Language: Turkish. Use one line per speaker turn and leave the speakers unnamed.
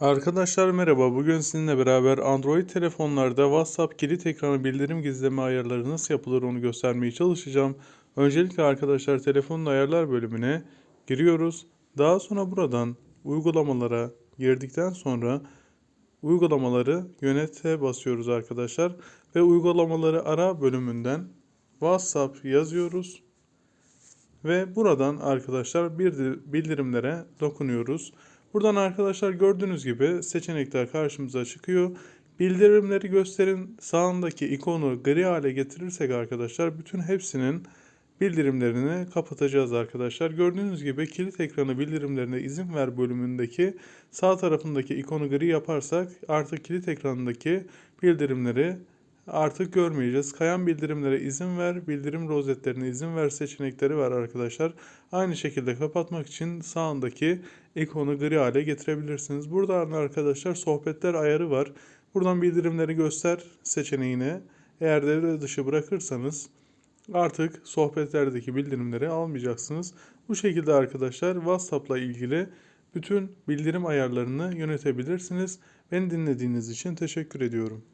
Arkadaşlar merhaba. Bugün sizinle beraber Android telefonlarda WhatsApp kilit ekranı bildirim gizleme ayarları nasıl yapılır onu göstermeye çalışacağım. Öncelikle arkadaşlar telefonun ayarlar bölümüne giriyoruz. Daha sonra buradan uygulamalara girdikten sonra uygulamaları yönete basıyoruz arkadaşlar. Ve uygulamaları ara bölümünden WhatsApp yazıyoruz. Ve buradan arkadaşlar bildirimlere dokunuyoruz. Buradan arkadaşlar gördüğünüz gibi seçenekler karşımıza çıkıyor. Bildirimleri gösterin sağındaki ikonu gri hale getirirsek arkadaşlar bütün hepsinin bildirimlerini kapatacağız arkadaşlar. Gördüğünüz gibi kilit ekranı bildirimlerine izin ver bölümündeki sağ tarafındaki ikonu gri yaparsak artık kilit ekranındaki bildirimleri artık görmeyeceğiz. Kayan bildirimlere izin ver, bildirim rozetlerine izin ver seçenekleri var arkadaşlar. Aynı şekilde kapatmak için sağındaki ikonu gri hale getirebilirsiniz. Burada arkadaşlar sohbetler ayarı var. Buradan bildirimleri göster seçeneğine eğer devre dışı bırakırsanız artık sohbetlerdeki bildirimleri almayacaksınız. Bu şekilde arkadaşlar WhatsApp'la ilgili bütün bildirim ayarlarını yönetebilirsiniz. Beni dinlediğiniz için teşekkür ediyorum.